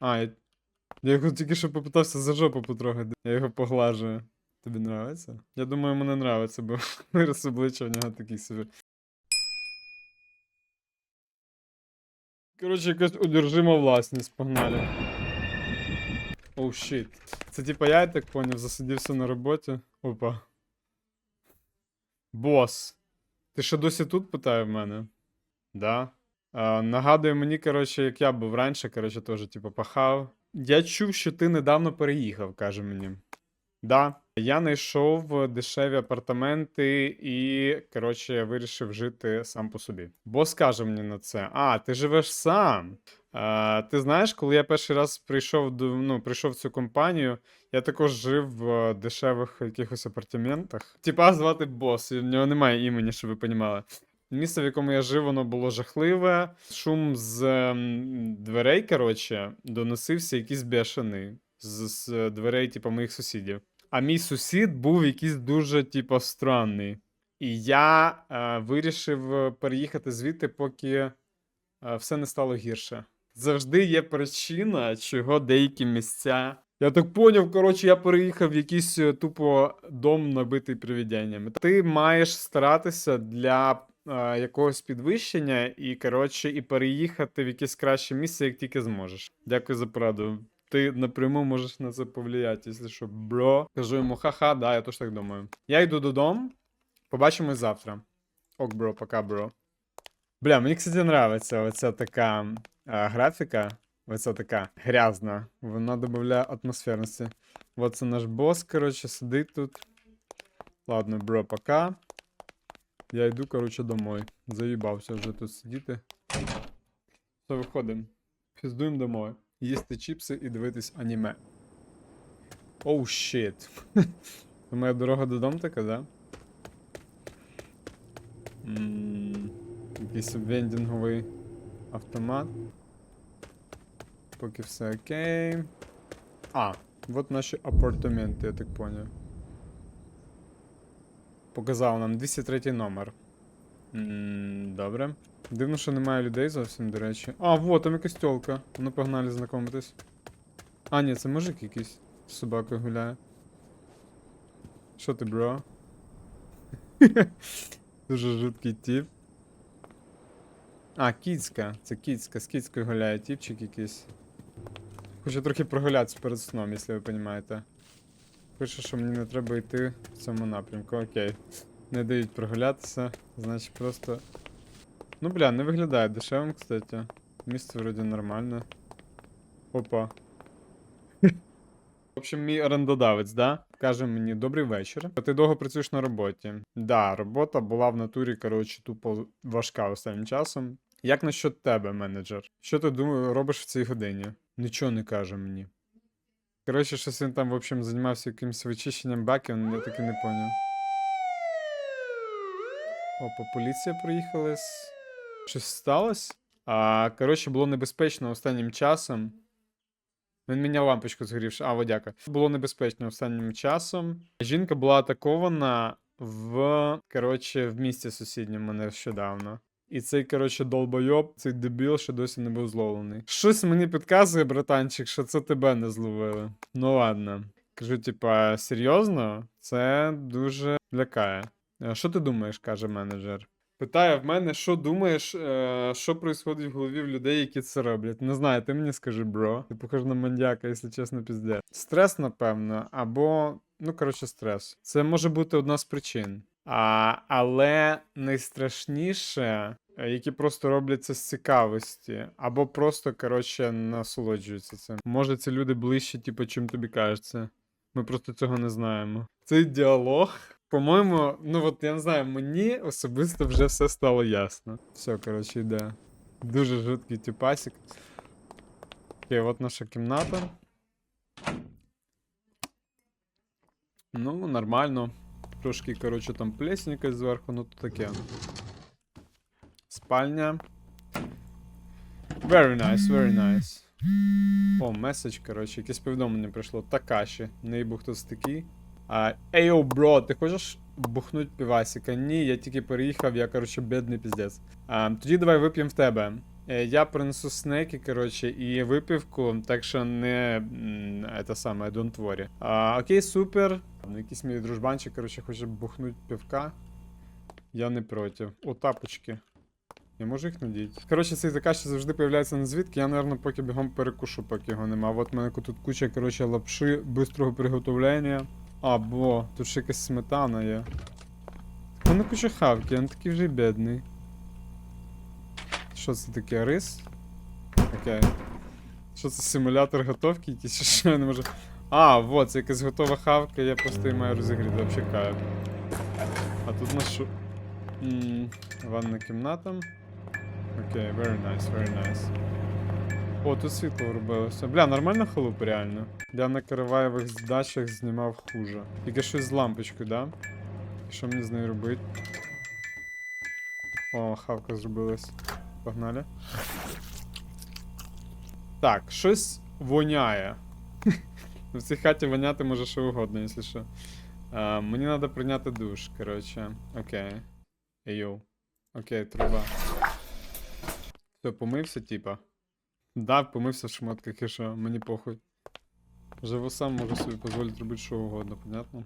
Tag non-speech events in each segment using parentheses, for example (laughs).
А, я... його тільки що попитався за жопу потрогати. Я його поглажую. Тобі нравиться? Я думаю, йому не нравиться, бо (laughs) вираз обличчя в нього такий собі. Коротше, якась одержима власність, погнали. Оу, щит. Це типа я, я так поняв, засидівся на роботі. Опа. Бос. Ти ще досі тут питає в мене? Да. А, нагадує мені, коротше, як я був раніше, коротше, теж, типу, пахав. Я чув, що ти недавно переїхав, каже мені. Да. Я знайшов дешеві апартаменти і, коротше, вирішив жити сам по собі. Бос каже мені на це: А, ти живеш сам. А, ти знаєш, коли я перший раз прийшов до ну, прийшов в цю компанію, я також жив в дешевих якихось апартаментах. Типа звати бос, і в нього немає імені, щоб ви понімали. Місце, в якому я жив, воно було жахливе. Шум з ем, дверей, коротше, доносився якийсь бешений з, з дверей, типу, моїх сусідів. А мій сусід був якийсь дуже, типу, странний. І я е, вирішив е, переїхати звідти, поки е, все не стало гірше. Завжди є причина, чого деякі місця. Я так поняв, коротше, я переїхав в якийсь е, тупо дом, набитий привіденнями. Ти маєш старатися для якогось підвищення і, коротше, і переїхати в якесь краще місце, як тільки зможеш. Дякую за пораду. Ти напряму можеш на це повлияти, якщо що, бро. Кажу йому, ха-ха, да, я теж так думаю. Я йду додому. Побачимось завтра. Ок, бро, пока, бро. Бля, мені, кстати, нравиться оця така а, графіка. Оця така грязна. Вона додає атмосферності. Вот це наш бос, коротше, сидить тут. Ладно, бро, пока. Я йду, коротше, домой. Заїбався вже тут сидіти. Все, виходимо. Піздуємо домой. Їсти чіпси і дивитись аніме. Оу, щит. Це (laughs) моя дорога додому така, да? Якийсь вендінговий автомат. Поки все окей. А, вот наші апартаменти, я так поняв. Показав нам 203 номер. Добре. Дивно, що немає людей зовсім, до речі. А, вот, там якась тёлка. Ну погнали знайомитись. А, ні, це мужик якийсь з собакою гуляє. Що ти, бро? (laughs) Дуже жуткий тип. А, кіцька. Це кіцька. З кіцькою гуляє типчик якийсь. Хочу трохи прогулятися перед сном, якщо ви розумієте. Пише, що мені не треба йти в цьому напрямку. Окей. Не дають прогулятися, значить просто. Ну, бля, не виглядає дешевим, кстати. Місце вроді нормальне. Опа. В общем, мій орендодавець, да? Каже мені добрий вечір. А ти довго працюєш на роботі? Да, робота була в натурі, коротше, тупо важка останнім часом. Як насчет тебе, менеджер? Що ти думаю, робиш в цій годині? Нічого не каже мені. Коротше, щось він там, в общем, займався якимось вичищенням баків, я таки не поняв. Опа, поліція приїхала. Щось сталося? А, коротше, було небезпечно останнім часом. Він міняв лампочку згорівши. А, водяка. Було небезпечно останнім часом. Жінка була атакована в, коротше, в місті сусідньому нещодавно. І цей, коротше, долбойоб, цей дебіл ще досі не був зловлений. Щось мені підказує, братанчик, що це тебе не зловили. Ну ладно. Кажу, типа, серйозно? Це дуже лякає. «Е, Що ти думаєш, каже менеджер. Питає в мене, що думаєш, е, що відбувається в голові в людей, які це роблять. Не знаю, ти мені скажи, бро. Ти похож на мандяка, якщо чесно, пізде. Стрес, напевно, або, ну, коротше, стрес. Це може бути одна з причин. А, але найстрашніше, е, які просто роблять це з цікавості, або просто, коротше, насолоджуються цим. Може, ці люди ближче, типу, чим тобі кажеться. Ми просто цього не знаємо. Цей діалог. По-моєму, ну от я не знаю, мені особисто вже все стало ясно. Все, коротше, йде. Дуже жуткий типасик. Окей, от наша кімната. Ну, нормально. Трошки, коротше, там плесень зверху, ну то таке. Спальня. Very nice, very nice. О, меседж, коротше, якесь повідомлення прийшло. Такаші. Не був хтось такий. А, Ейо, бро, ти хочеш бухнуть півасика? Ні, я тільки переїхав, я, коротше, бідний піздець. А, тоді давай вип'ємо в тебе. Е, Я принесу снеки, коротше, і випивку, так що не це саме, don't worry. А, окей, супер. Ну, Якийсь мій дружбанчик, коротше, хоче бухнуть пивка. Я не проти. О, тапочки. Я можу їх надіти. Коротше, цей заказчик завжди появляється на звідки. Я, напевно, поки бігом перекушу, поки його нема. От в мене тут куча, коротше, лапши бистрого приготовлення. Або тут ще якась сметана є. У мене куча хавки, не такий вже бідний. Що це таке? Рис? Окей. Що це симулятор готовки чи (laughs) Що я не можу. А, вот, це якась готова хавка, я просто її маю розігріти, вообще кайф. А тут на що. М, Ванна кімната. Окей, very nice, very nice. О, тут світло вробилося. Бля, нормальна халупа, реально. Я на Караваєвих здачах знімав хуже. Тільки щось з лампочкою, да? Що мені з нею робити? О, хавка зробилась. Погнали. Так, щось воняє. В цій хаті воняти може що угодно, якщо що. А, мені треба прийняти душ, коротше. Окей. Йоу. Окей, труба. Все, помився, типа. Да, помився в шмотках і що, мені похуй. Живу сам, можу собі дозволити робити що угодно, понятно?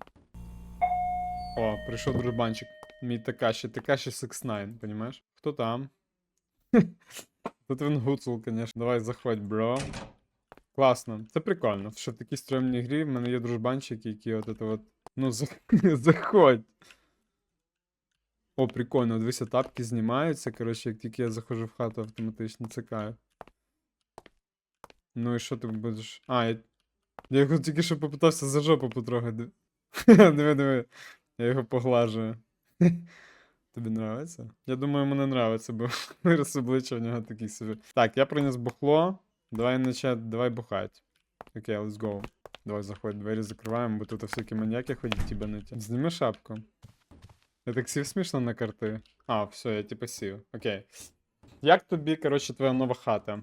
О, прийшов дружбанчик. Мій Такаші, Такаші 69, понимаешь? Хто там? Тут він гуцул, конечно. Давай заходь, бро. Класно. Це прикольно, що в такій стрьомній грі в мене є дружбанчики, які от это от. Ну, за... (laughs) заходь. О, прикольно, дивися, тапки знімаються. Коротше, як тільки я заходжу в хату автоматично, це кайф. Ну і що ти будеш. А, я. Я його тільки що попитався за жопу потрогати. (laughs) Диви, диви. Я його поглажую. (laughs) Тобі нравиться? Я думаю, мені нравиться, бо вираз обличчя у нього такий собі. Так, я приніс бухло. Давай начать, давай бухать. Окей, let's go. Давай заходь, двері закриваємо, бо тут всякі маньяки ходять тібануті. Зніми шапку. Я так сів смішно на карти. А, все, я типа сів. Окей. Як тобі, коротше, твоя нова хата?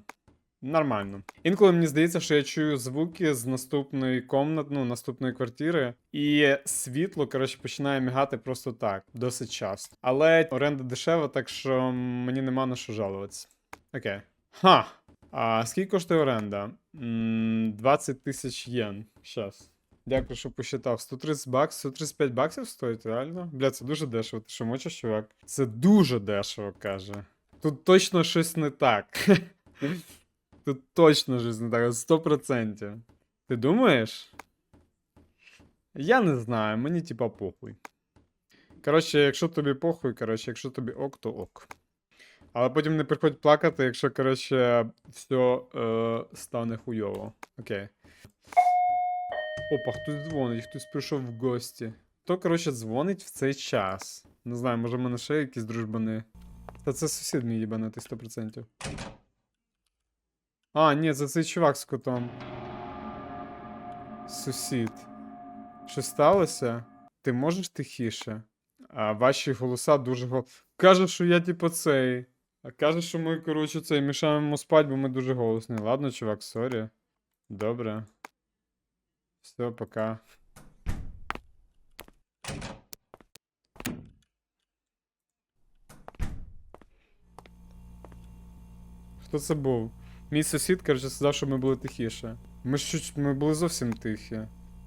Нормально. Інколи мені здається, що я чую звуки з наступної комнати, ну, наступної квартири, і світло, коротше, починає мігати просто так, досить часто. Але оренда дешева, так що мені нема на що жалуватися. Окей. Ха. А скільки коштує оренда? 20 тисяч єн. Щас. Дякую, що посчитав. 130 баксів, 135 баксів стоїть, реально? Бля, це дуже дешево. Ти що мочиш, чувак? Це дуже дешево, каже. Тут точно щось не так. Тут точно не так, 100%. Ти думаєш? Я не знаю, мені типа похуй. Коротше, якщо тобі похуй, коротше, якщо тобі ок, то ок. Але потім не приходь плакати, якщо, коротше, все е, стане хуйово. Окей. Опа, хтось дзвонить, хтось прийшов в гості. Хто, коротше, дзвонить в цей час? Не знаю, може в мене ще якісь дружбани. Та це сусід мій їбанутий 100%. А, ні, це цей чувак з котом. Сусід. Що сталося? Ти можеш тихіше? А ваші голоса дуже гол. Каже, що я типу цей. А каже, що ми, коротше, цей мішаємо спать, бо ми дуже голосні. Ладно, чувак, сорі. Добре. Все, пока. Хто це був? Мій сусід, коротше, сказав, що ми були тихіше. Ми ж ми були зовсім тихі.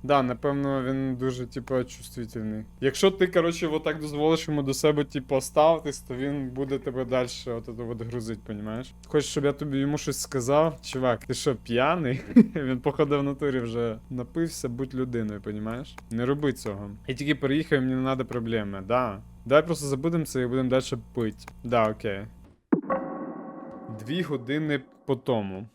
Да, напевно, він дуже, типу, чувствительний. Якщо ти, коротше, отак дозволиш йому до себе, типу, ставитись, то він буде тебе далі от, от, грузить, понімаєш? Хочеш, щоб я тобі йому щось сказав? Чувак, ти що, п'яний? (laughs) він, походу, в натурі вже напився, будь людиною, понімаєш? Не роби цього. Я тільки переїхав, мені не треба проблеми, да. Давай просто забудемо це і будемо далі пити. Да, окей. Дві години по тому.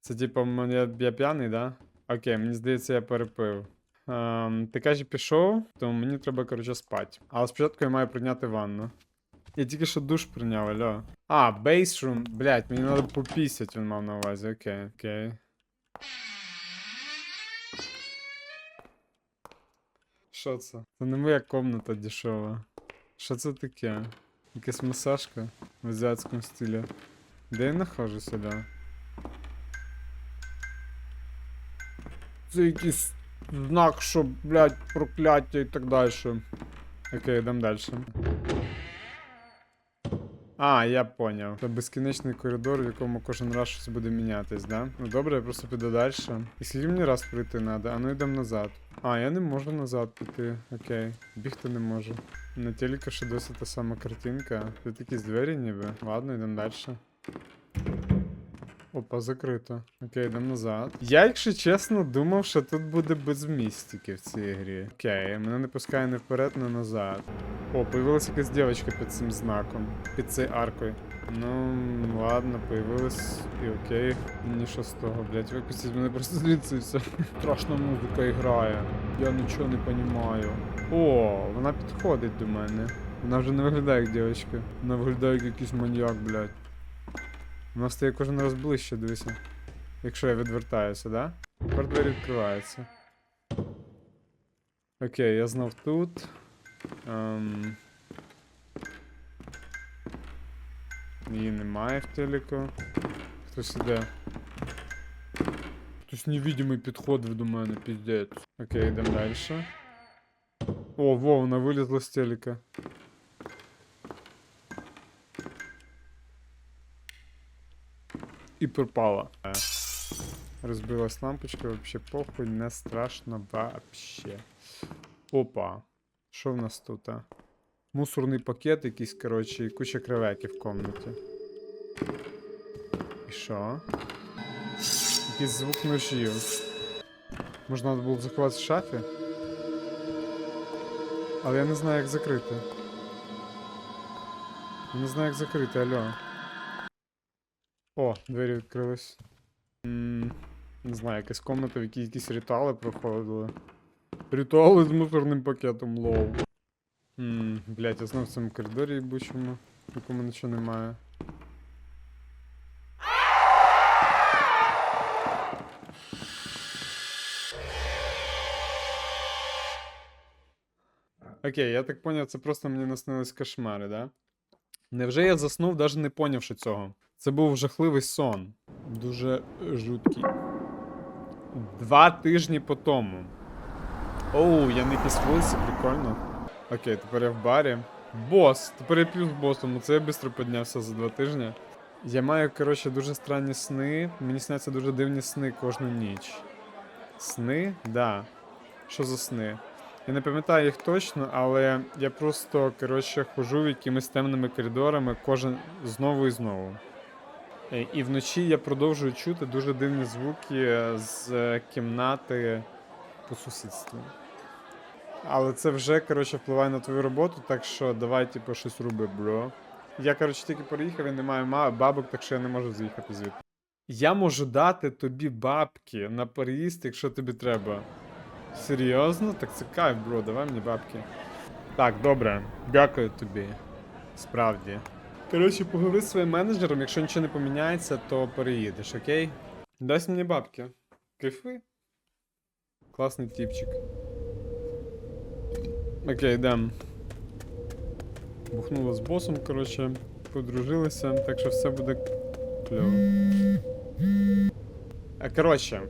Це м- я, я п'яний, да? Окей, мені здається, я перепив. Ем, ти каже, пішов, тому мені треба, коротше, спати. Але спочатку я маю прийняти ванну. Я тільки що душ прийняв, алло. А, бейсрум, блять, мені треба попісять, він мав на увазі, окей, окей. Що це? Це не моя комната дешева. Що це таке? Якась масажка в азіатському стилі. Де я нахожуся, да? Це якийсь знак, що, блядь, прокляття і так далі. Окей, йдемо далі. А, я поняв. Це безкінечний коридор, в якому кожен раз щось буде мінятись, да? Ну добре, я просто піду далі. І скільки мені раз прийти треба? А ну йдемо назад. А, я не можу назад піти. Окей. Бігти не можу. На тільки ще досі та сама картинка. Тут якісь двері ніби. Ладно, йдемо далі. Опа, закрито. Окей, йдемо назад. Я, якщо чесно, думав, що тут буде без містики в цій грі. Окей, мене не пускає не вперед, не назад. О, появилась якась дівчинка під цим знаком, під цією аркою. Ну, ладно, появилась і окей. Мені що з того, блять, випустіть мене просто звідси і все. Страшна музика грає. Я нічого не розумію. О, вона підходить до мене. Вона вже не виглядає як дівчинка. Вона виглядає як якийсь маньяк, блядь. Вона стає кожен раз ближче, дивися. Якщо я відвертаюся, да? Тепер двері відкриваються. Окей, я знов тут. Ем... Її немає в телеку. Хтось іде. Хтось невидимий підходив до мене, піздець. Окей, йдемо далі. О, во, вона вилізла з телека. І пропала. Розбилась лампочка, вообще похуй, не страшно вообще. Опа. Що в нас тут? А? Мусорний пакет якийсь, коротше, і куча креветів в комнаті. І що? Якийсь звук ножів. Може, треба було заховатися в шафі? Але я не знаю, як закрити. Я не знаю, як закрити, алло. О, двері відкрились. М, Не знаю, якась комната, в якій якісь ритуали проходили. Ритуали з мусорним пакетом, лол. Ммм, блять, я знов в цьому коридорі їбучому, в якому нічого немає. Окей, я так поняв, це просто мені наснились кошмари, да? Невже я заснув, навіть не понявши цього? Це був жахливий сон. Дуже жуткий. Два тижні по тому. Оу, я на якійсь прикольно. Окей, тепер я в барі. Бос! Тепер я п'ю з босом, оце я швидко піднявся за два тижні. Я маю, коротше, дуже странні сни. Мені сняться дуже дивні сни кожну ніч. Сни? Да. Що за сни? Я не пам'ятаю їх точно, але я просто, коротше, хожу якимись темними коридорами кожен знову і знову. Е, І вночі я продовжую чути дуже дивні звуки з е, кімнати по сусідству. Але це вже, коротше, впливає на твою роботу, так що давай, типу, щось роби, бро. Я, коротше, тільки переїхав і не маю ма- бабок, так що я не можу з'їхати звідти. Я можу дати тобі бабки на переїзд, якщо тобі треба. Серйозно? Так це кайф, бро, давай мені бабки. Так, добре. Дякую тобі. Справді. Коротше, поговори зі своїм менеджером, якщо нічого не поміняється, то переїдеш, окей? Дай мені бабки. Кайфуй. Класний типчик. Окей, йдем. Бухнула з босом, коротше, подружилися, так що все буде кльово. Е, Коротше,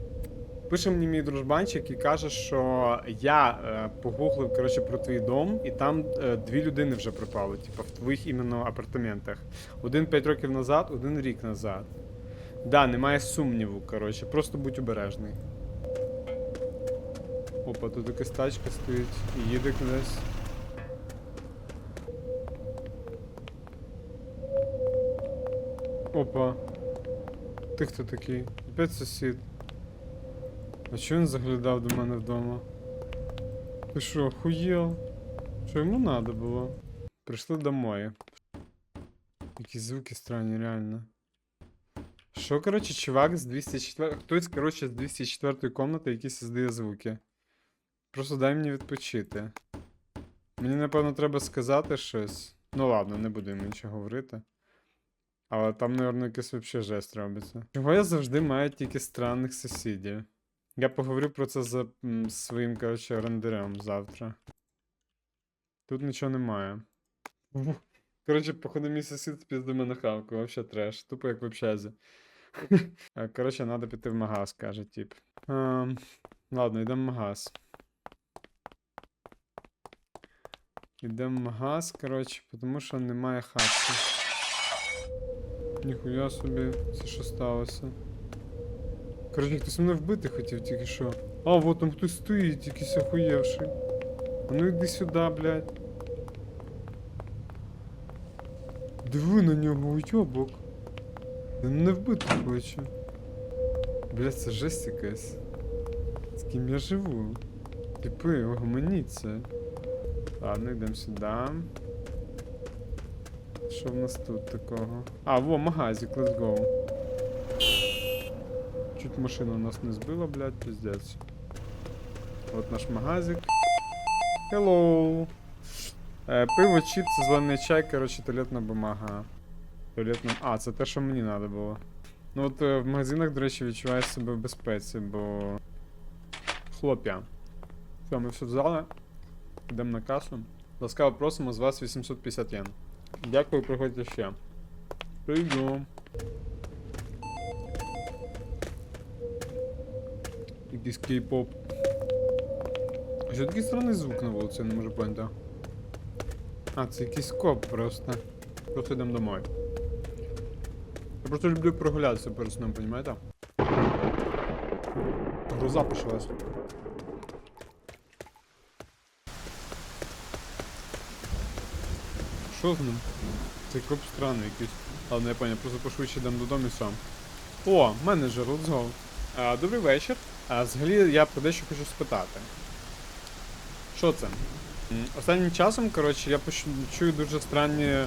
пише мені мій дружбанчик і каже, що я е, погуглив коротше, про твій дом, і там е, дві людини вже пропали, типу, в твоїх іменно апартаментах. Один 5 років назад, один рік назад. Да, немає сумніву, коротше, просто будь обережний. Опа, тут якась тачка стоїть і їде кудись. Опа. Ти хто такий? Опять сусід. А чого він заглядав до мене вдома? Ти що, охуєл? Що йому надо було? Прийшли домой. Якісь звуки странні, реально. Що, коротше, чувак з 204. Хтось, коротше, з 204 комнати якісь здає звуки. Просто дай мені відпочити. Мені, напевно, треба сказати щось. Ну ладно, не буду йому нічого говорити. Але там, мабуть, якийсь взагалі жест робиться. Чого я завжди маю тільки странних сусідів? Я поговорю про це за своїм, коротше, орендарем завтра. Тут нічого немає. (laughs) Коротше, походу, мій сусід спіздив мене хавку, вообще треш. Тупо як в общазі. (laughs) Коротше, треба піти в магаз, каже тип. Ем, ладно, йдемо в магаз. Йдемо в магаз, коротше, тому що немає хатки. Ніхуя собі, це що сталося? Короче, хтось мене вбити хотів тільки що. А, вот там хтось стоїть, якийсь охуєвший. А ну йди сюди, блядь. Диви на нього, уйобок. Він мене вбити хоче. Блядь, це жесть якась. З ким я живу? Типи, огомоніться. Ладно, йдемо сюди. Що в нас тут такого? А, во, магазик, let's go. Чуть машина нас не збила, блядь, пиздец. Вот наш магазик. Hello. Е, пиво, чіпси, зелений чай, коротше, туалетна бумага. Туалетна... А, це те, що мені треба було. Ну от е, в магазинах, до речі, відчуваєш себе в безпеці, бо. Хлоп'я. Все, ми все взяли. Йдемо на касу. Ласкаво просимо з вас 850 єн. Дякую, приходьте ще. Прийду. Якийсь кей-поп. Що такий странний звук на вулиці, не можу поняти. А, це якийсь коп просто. Просто йдемо домой. Я просто люблю прогулятися перед сном, понимаєте? Гроза почалась. Що з ним? Цей коп странний якийсь. Ладно, я поняв, просто пошвидше йдемо додому і сам. О, менеджер, let's go. А, добрий вечір. А, взагалі я про дещо хочу спитати. Що це? Останнім часом, коротше, я чую дуже странні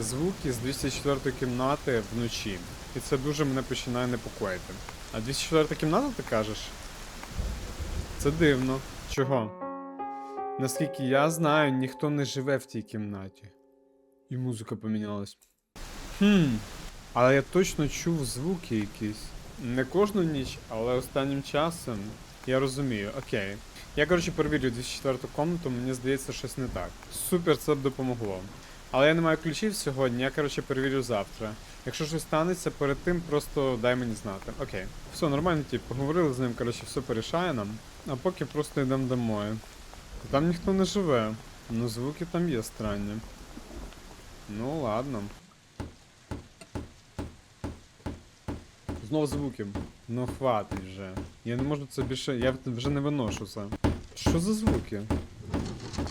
звуки з 204 кімнати вночі. І це дуже мене починає непокоїти. А 204 кімната, ти кажеш? Це дивно. Чого? Наскільки я знаю, ніхто не живе в тій кімнаті. І музика помінялась. Хм. Але я точно чув звуки якісь. Не кожну ніч, але останнім часом. Я розумію, окей. Я, коротше, перевірю 204 комнату, мені здається, щось не так. Супер, це б допомогло. Але я не маю ключів сьогодні, я, коротше, перевірю завтра. Якщо щось станеться перед тим, просто дай мені знати. Окей. Все, нормально, тип, поговорили з ним, коротше, все порішає нам. А поки просто йдемо домой. Там ніхто не живе. Ну звуки там є странні. Ну ладно. Знов звуки. Ну хватить вже. Я не можу це більше. Я вже не виношу це. Що за звуки?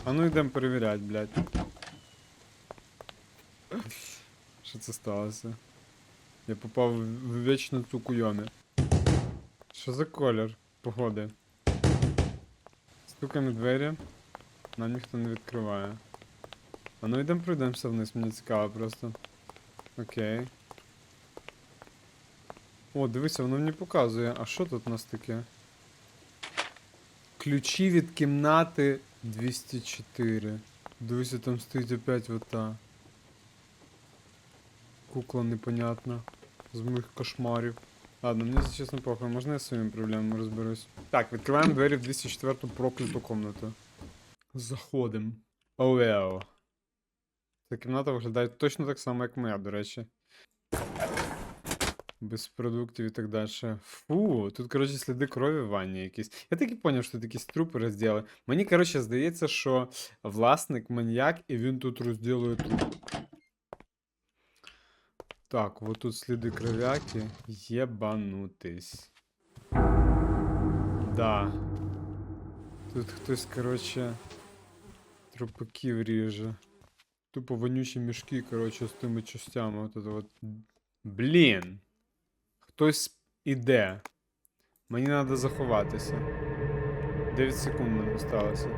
А ну йдемо перевіряти, блядь. Що це сталося? Я попав в вічну цю куйомі. Що за колір погоди? Стукаємо двері. Нам ніхто не відкриває. А ну йдемо пройдемося вниз, мені цікаво просто. Окей. О, дивися, воно мені показує. А що тут у нас таке? Ключі від кімнати 204. Дивися, там стоїть опять вота. Кукла непонятна. З моїх кошмарів. Ладно, мені чесно похуй, можна я своїми проблемами розберусь? Так, відкриваємо двері в 204 прокляту комнату. Заходим. Оуео. Ця кімната виглядає точно так само, як моя, до речі. Без продуктів і так далі. Фу, тут, коротше, сліди крові в ванні якісь. Я так і поняв, що тут якісь трупи розділи. Мені, коротше, здається, що власник маньяк і він тут розділує труп. Так, вот тут сліди кров'яки. Єбанутись. Да. Тут хтось, коротше, трупаків ріже. Тупо вонючі мішки, коротше, з тими частями. От это от. Блін. Хтось іде. Мені треба заховатися. 9 секунд мені осталося.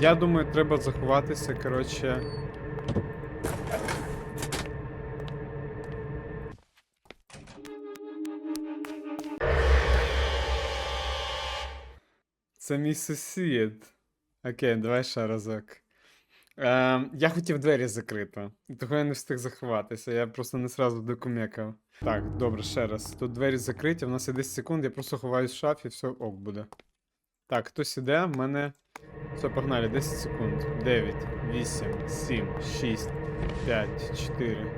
Я думаю, треба заховатися, коротше. Це мій сусід. Окей, давай ще разок. Ем, я хотів двері закрити, і того я не встиг заховатися, я просто не сразу докумекав. Так, добре, ще раз. Тут двері закриті, в нас є 10 секунд, я просто ховаюсь в шафі, все ок буде. Так, хтось іде, в мене. Все, погнали, 10 секунд. 9, 8, 7, 6, 5, 4.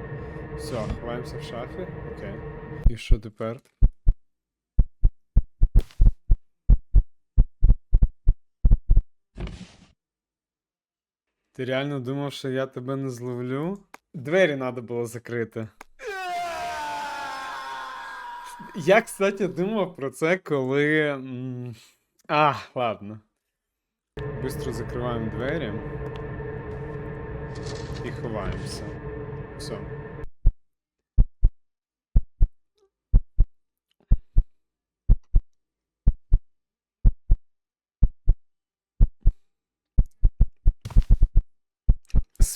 Все, ховаємося в шафі. Окей. І що тепер? Ти реально думав, що я тебе не зловлю? Двері треба було закрити. Я, кстати, думав про це, коли. А, ладно. Быстро закриваємо двері і ховаємося. Все.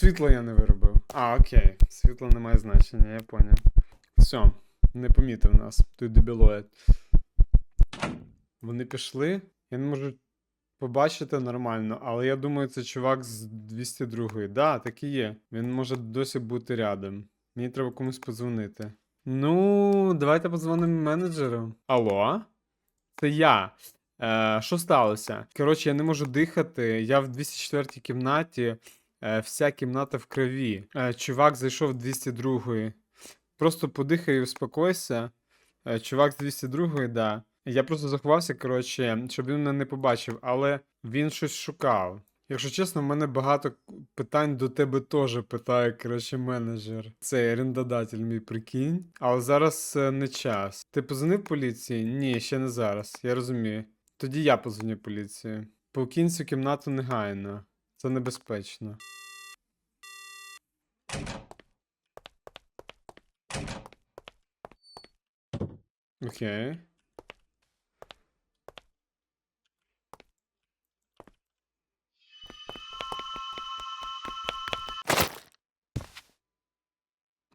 Світло я не виробив. А, окей. Світло не має значення, я поняв. Все, не помітив нас. Той дебілоїд. Вони пішли. Я не можу побачити нормально, але я думаю, це чувак з 202. Да, так і є. Він може досі бути рядом. Мені треба комусь подзвонити. Ну, давайте подзвонимо менеджеру. Алло? Це я. Е, що сталося? Коротше, я не можу дихати. Я в 204 кімнаті. Е, вся кімната в крові. Е, чувак зайшов 202. Просто подихай і успокойся. Е, чувак з 202, да. Я просто заховався, коротше, щоб він мене не побачив, але він щось шукав. Якщо чесно, в мене багато питань до тебе теж питає, коротше, менеджер. Цей орендодатель мій прикинь. Але зараз не час. Ти позвонив поліції? Ні, ще не зараз. Я розумію. Тоді я позвоню поліції. Покинь цю кімнату негайно. Це небезпечно. Окей.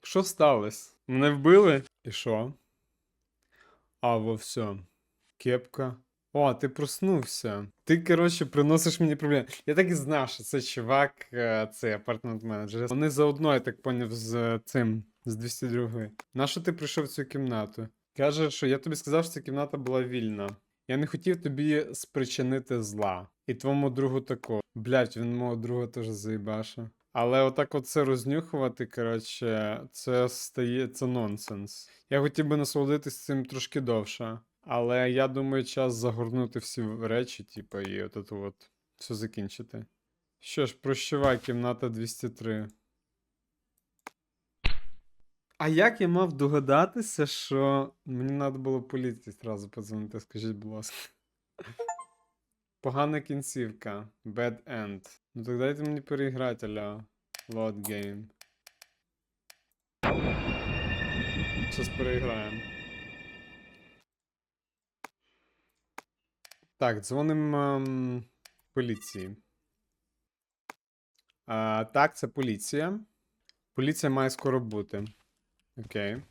Що сталося? Мене вбили? І що? Во все. Кепка. О, ти проснувся. Ти, коротше, приносиш мені проблеми. Я так і знав, що це чувак, е, цей апартмент менеджер. Вони заодно, я так поняв, з цим, з 202. Нащо ти прийшов в цю кімнату? Каже, що я тобі сказав, що ця кімната була вільна. Я не хотів тобі спричинити зла. І твоєму другу такого. Блять, він мого друга теж заїбаша. Але отак от це рознюхувати, коротше, це стає це нонсенс. Я хотів би насолодитись цим трошки довше. Але я думаю, час загорнути всі речі, типу, і от от от все закінчити. Що ж, прощавай, кімната 203. А як я мав догадатися, що мені треба було поліції зразу подзвонити, скажіть, будь ласка. Погана кінцівка. Bad end. Ну так дайте мені переіграти, аля. Load game. Щас переіграємо. Так, дзвонимо ем, поліції. А, так, це поліція. Поліція має скоро бути. Окей.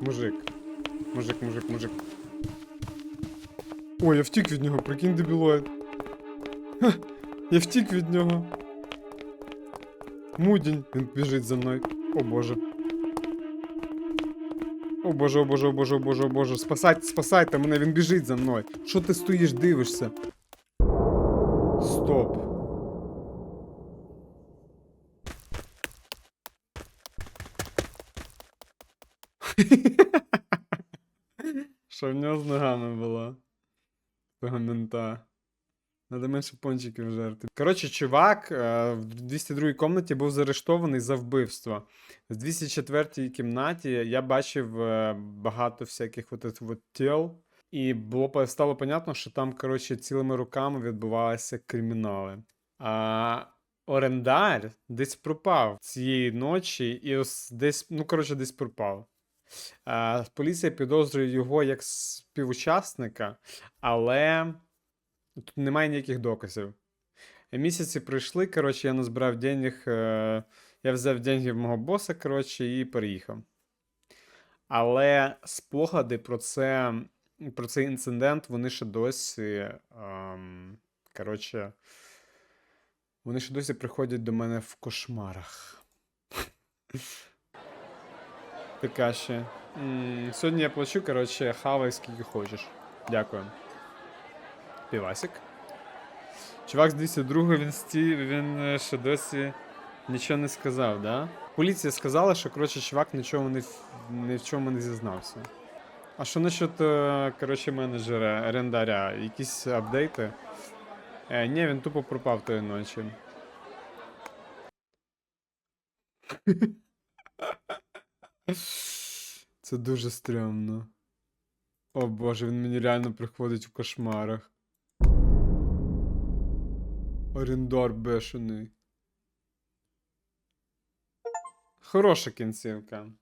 Мужик. Мужик, мужик, мужик. Ой, я втік від нього, прикинь дебілоїд. Ха, я втік від нього. Мудінь, він біжить за мною. О боже. О боже, о боже, о боже, о боже, о боже. Спасайте, спасайте мене, він біжить за мною. Що ти стоїш, дивишся? Стоп. (laughs) Що в нього з ногами було? Того мента. Надо менше пончиків жерти. Коротше, чувак е, в 202 кімнаті був заарештований за вбивство. В 204 кімнаті я бачив е, багато всяких от, тіл. І було стало понятно, що там, коротше, цілими руками відбувалися кримінали. А орендар десь пропав цієї ночі, і ось десь, ну, коротше, десь пропав. А, поліція підозрює його як співучасника, але тут немає ніяких доказів. Місяці пройшли, коротше, я назбирав денег, е, я взяв деньги в мого боса, коротше, і переїхав. Але спогади про це, про цей інцидент, вони ще досі. Ем, коротше, вони ще досі приходять до мене в кошмарах. Така ще. Сьогодні я плачу, коротше, хавай скільки хочеш. Дякую. Півасик. Чувак з 202 він сті, він е, ще досі нічого не сказав, да? Поліція сказала, що коротше, чувак нічого не, ні в чому не зізнався. А що насчет, е, коротше, менеджера, орендаря? Якісь апдейти? Е, ні, він тупо пропав тої ночі. Це дуже стрьомно. О боже, він мені реально приходить в кошмарах. Орендар бешений. Хороша кінцівка.